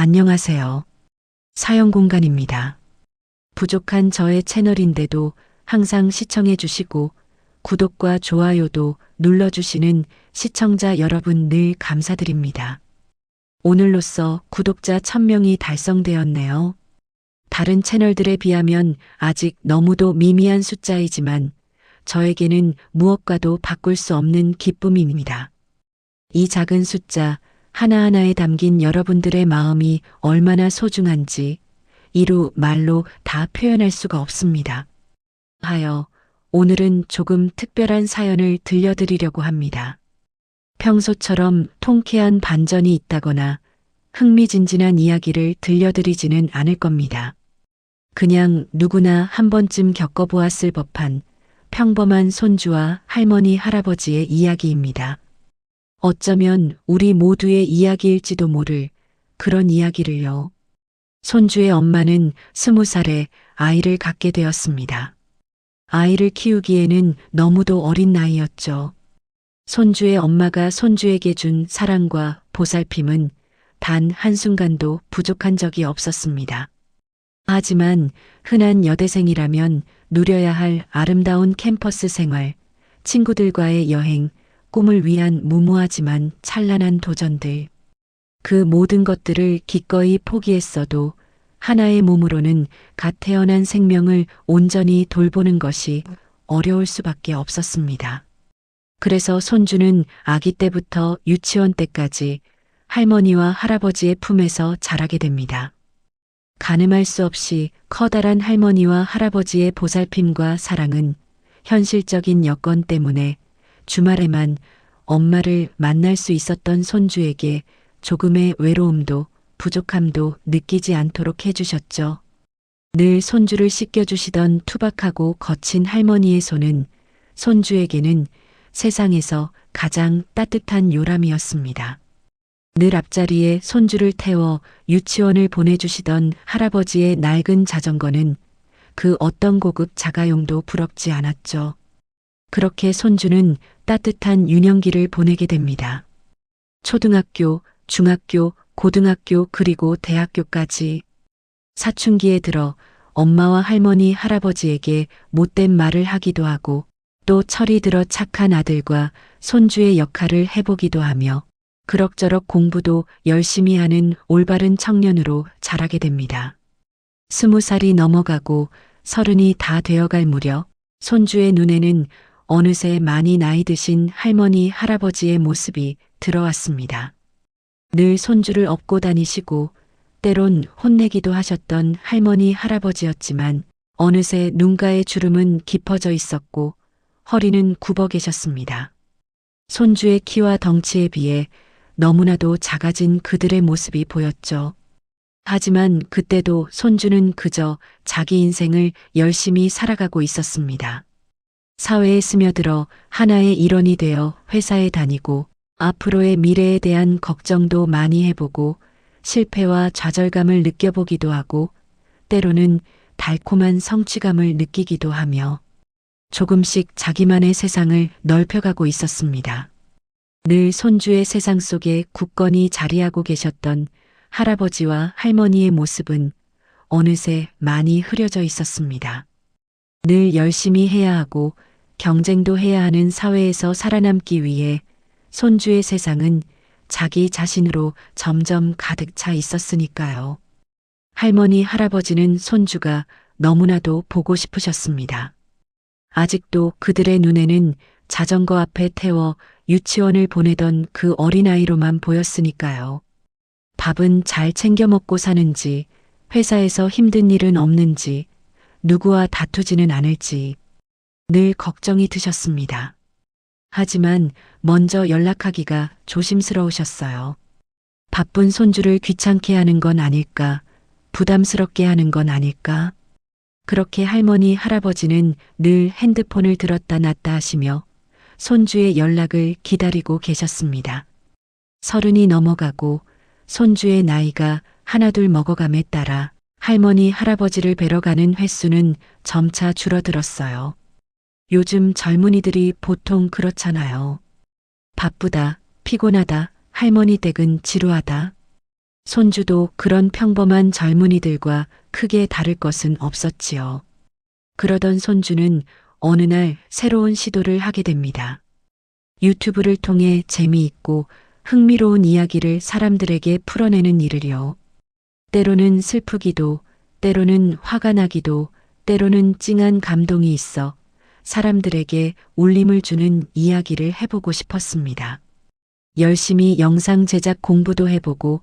안녕하세요. 사연 공간입니다. 부족한 저의 채널인데도 항상 시청해 주시고 구독과 좋아요도 눌러주시는 시청자 여러분 늘 감사드립니다. 오늘로써 구독자 1000명이 달성되었네요. 다른 채널들에 비하면 아직 너무도 미미한 숫자이지만 저에게는 무엇과도 바꿀 수 없는 기쁨입니다. 이 작은 숫자 하나하나에 담긴 여러분들의 마음이 얼마나 소중한지 이루 말로 다 표현할 수가 없습니다. 하여 오늘은 조금 특별한 사연을 들려드리려고 합니다. 평소처럼 통쾌한 반전이 있다거나 흥미진진한 이야기를 들려드리지는 않을 겁니다. 그냥 누구나 한 번쯤 겪어보았을 법한 평범한 손주와 할머니, 할아버지의 이야기입니다. 어쩌면 우리 모두의 이야기일지도 모를 그런 이야기를요. 손주의 엄마는 스무 살에 아이를 갖게 되었습니다. 아이를 키우기에는 너무도 어린 나이였죠. 손주의 엄마가 손주에게 준 사랑과 보살핌은 단 한순간도 부족한 적이 없었습니다. 하지만 흔한 여대생이라면 누려야 할 아름다운 캠퍼스 생활, 친구들과의 여행, 꿈을 위한 무모하지만 찬란한 도전들. 그 모든 것들을 기꺼이 포기했어도 하나의 몸으로는 갓 태어난 생명을 온전히 돌보는 것이 어려울 수밖에 없었습니다. 그래서 손주는 아기 때부터 유치원 때까지 할머니와 할아버지의 품에서 자라게 됩니다. 가늠할 수 없이 커다란 할머니와 할아버지의 보살핌과 사랑은 현실적인 여건 때문에 주말에만 엄마를 만날 수 있었던 손주에게 조금의 외로움도 부족함도 느끼지 않도록 해주셨죠. 늘 손주를 씻겨주시던 투박하고 거친 할머니의 손은 손주에게는 세상에서 가장 따뜻한 요람이었습니다. 늘 앞자리에 손주를 태워 유치원을 보내주시던 할아버지의 낡은 자전거는 그 어떤 고급 자가용도 부럽지 않았죠. 그렇게 손주는 따뜻한 유년기를 보내게 됩니다. 초등학교, 중학교, 고등학교 그리고 대학교까지 사춘기에 들어 엄마와 할머니, 할아버지에게 못된 말을 하기도 하고 또 철이 들어 착한 아들과 손주의 역할을 해보기도 하며 그럭저럭 공부도 열심히 하는 올바른 청년으로 자라게 됩니다. 스무 살이 넘어가고 서른이 다 되어갈 무렵 손주의 눈에는 어느새 많이 나이 드신 할머니, 할아버지의 모습이 들어왔습니다. 늘 손주를 업고 다니시고 때론 혼내기도 하셨던 할머니, 할아버지였지만 어느새 눈가의 주름은 깊어져 있었고 허리는 굽어 계셨습니다. 손주의 키와 덩치에 비해 너무나도 작아진 그들의 모습이 보였죠. 하지만 그때도 손주는 그저 자기 인생을 열심히 살아가고 있었습니다. 사회에 스며들어 하나의 일원이 되어 회사에 다니고 앞으로의 미래에 대한 걱정도 많이 해보고 실패와 좌절감을 느껴보기도 하고 때로는 달콤한 성취감을 느끼기도 하며 조금씩 자기만의 세상을 넓혀가고 있었습니다. 늘 손주의 세상 속에 굳건히 자리하고 계셨던 할아버지와 할머니의 모습은 어느새 많이 흐려져 있었습니다. 늘 열심히 해야 하고 경쟁도 해야 하는 사회에서 살아남기 위해 손주의 세상은 자기 자신으로 점점 가득 차 있었으니까요. 할머니, 할아버지는 손주가 너무나도 보고 싶으셨습니다. 아직도 그들의 눈에는 자전거 앞에 태워 유치원을 보내던 그 어린아이로만 보였으니까요. 밥은 잘 챙겨 먹고 사는지, 회사에서 힘든 일은 없는지, 누구와 다투지는 않을지 늘 걱정이 드셨습니다. 하지만 먼저 연락하기가 조심스러우셨어요. 바쁜 손주를 귀찮게 하는 건 아닐까, 부담스럽게 하는 건 아닐까. 그렇게 할머니, 할아버지는 늘 핸드폰을 들었다 놨다 하시며 손주의 연락을 기다리고 계셨습니다. 서른이 넘어가고 손주의 나이가 하나둘 먹어감에 따라 할머니, 할아버지를 뵈러 가는 횟수는 점차 줄어들었어요. 요즘 젊은이들이 보통 그렇잖아요. 바쁘다, 피곤하다, 할머니 댁은 지루하다. 손주도 그런 평범한 젊은이들과 크게 다를 것은 없었지요. 그러던 손주는 어느 날 새로운 시도를 하게 됩니다. 유튜브를 통해 재미있고 흥미로운 이야기를 사람들에게 풀어내는 일을요. 때로는 슬프기도, 때로는 화가 나기도, 때로는 찡한 감동이 있어 사람들에게 울림을 주는 이야기를 해보고 싶었습니다. 열심히 영상 제작 공부도 해보고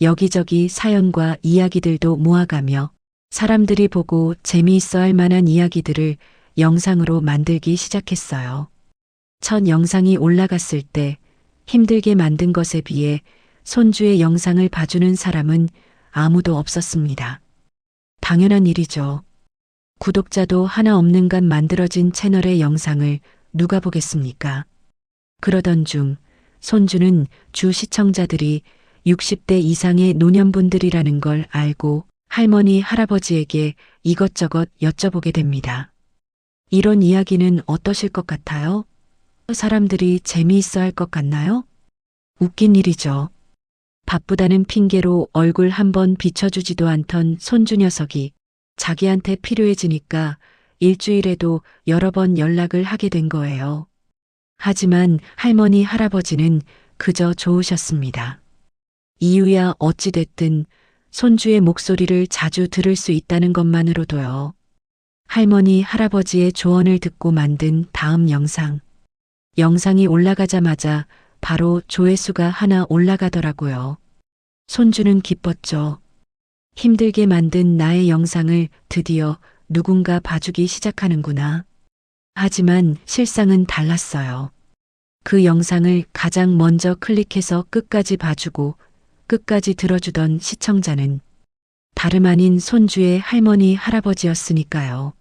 여기저기 사연과 이야기들도 모아가며 사람들이 보고 재미있어 할 만한 이야기들을 영상으로 만들기 시작했어요. 첫 영상이 올라갔을 때 힘들게 만든 것에 비해 손주의 영상을 봐주는 사람은 아무도 없었습니다. 당연한 일이죠. 구독자도 하나 없는 간 만들어진 채널의 영상을 누가 보겠습니까? 그러던 중 손주는 주 시청자들이 60대 이상의 노년분들이라는 걸 알고 할머니, 할아버지에게 이것저것 여쭤보게 됩니다. 이런 이야기는 어떠실 것 같아요? 사람들이 재미있어 할 것 같나요? 웃긴 일이죠. 바쁘다는 핑계로 얼굴 한번 비춰주지도 않던 손주 녀석이 자기한테 필요해지니까 일주일에도 여러 번 연락을 하게 된 거예요. 하지만 할머니, 할아버지는 그저 좋으셨습니다. 이유야 어찌됐든 손주의 목소리를 자주 들을 수 있다는 것만으로도요. 할머니, 할아버지의 조언을 듣고 만든 다음 영상. 영상이 올라가자마자 바로 조회수가 하나 올라가더라고요. 손주는 기뻤죠. 힘들게 만든 나의 영상을 드디어 누군가 봐주기 시작하는구나. 하지만 실상은 달랐어요. 그 영상을 가장 먼저 클릭해서 끝까지 봐주고 끝까지 들어주던 시청자는 다름 아닌 손주의 할머니, 할아버지였으니까요.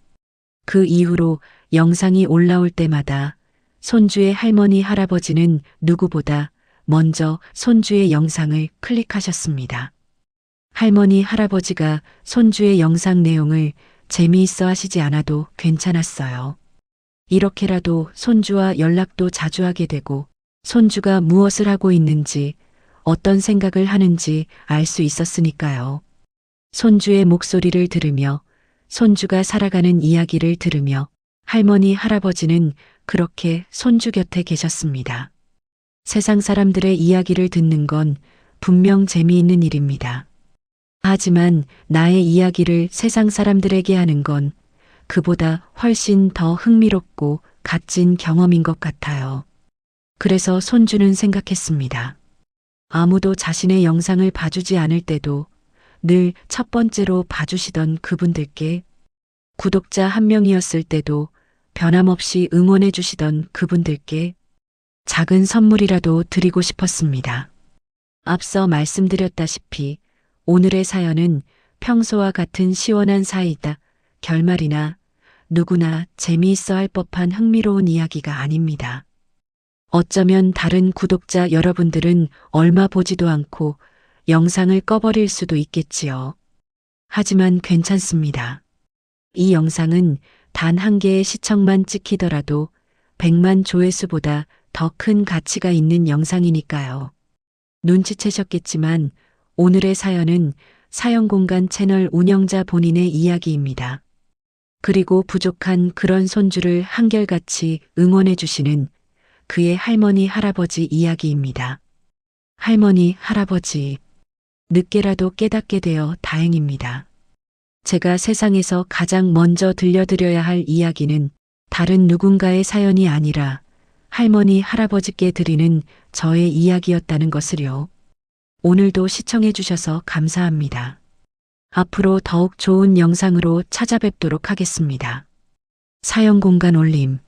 그 이후로 영상이 올라올 때마다 손주의 할머니, 할아버지는 누구보다 먼저 손주의 영상을 클릭하셨습니다. 할머니, 할아버지가 손주의 영상 내용을 재미있어 하시지 않아도 괜찮았어요. 이렇게라도 손주와 연락도 자주 하게 되고 손주가 무엇을 하고 있는지 어떤 생각을 하는지 알 수 있었으니까요. 손주의 목소리를 들으며 손주가 살아가는 이야기를 들으며 할머니, 할아버지는 그렇게 손주 곁에 계셨습니다. 세상 사람들의 이야기를 듣는 건 분명 재미있는 일입니다. 하지만 나의 이야기를 세상 사람들에게 하는 건 그보다 훨씬 더 흥미롭고 값진 경험인 것 같아요. 그래서 손주는 생각했습니다. 아무도 자신의 영상을 봐주지 않을 때도 늘 첫 번째로 봐주시던 그분들께 구독자 한 명이었을 때도 변함없이 응원해 주시던 그분들께 작은 선물이라도 드리고 싶었습니다. 앞서 말씀드렸다시피 오늘의 사연은 평소와 같은 시원한 사이다. 결말이나 누구나 재미있어 할 법한 흥미로운 이야기가 아닙니다. 어쩌면 다른 구독자 여러분들은 얼마 보지도 않고 영상을 꺼버릴 수도 있겠지요. 하지만 괜찮습니다. 이 영상은 단 한 개의 시청만 찍히더라도 100만 조회수보다 더 큰 가치가 있는 영상이니까요. 눈치채셨겠지만 오늘의 사연은 사연공간 채널 운영자 본인의 이야기입니다. 그리고 부족한 그런 손주를 한결같이 응원해 주시는 그의 할머니, 할아버지 이야기입니다. 할머니, 할아버지. 늦게라도 깨닫게 되어 다행입니다. 제가 세상에서 가장 먼저 들려드려야 할 이야기는 다른 누군가의 사연이 아니라 할머니, 할아버지께 드리는 저의 이야기였다는 것을요. 오늘도 시청해 주셔서 감사합니다. 앞으로 더욱 좋은 영상으로 찾아뵙도록 하겠습니다. 사연 공간 올림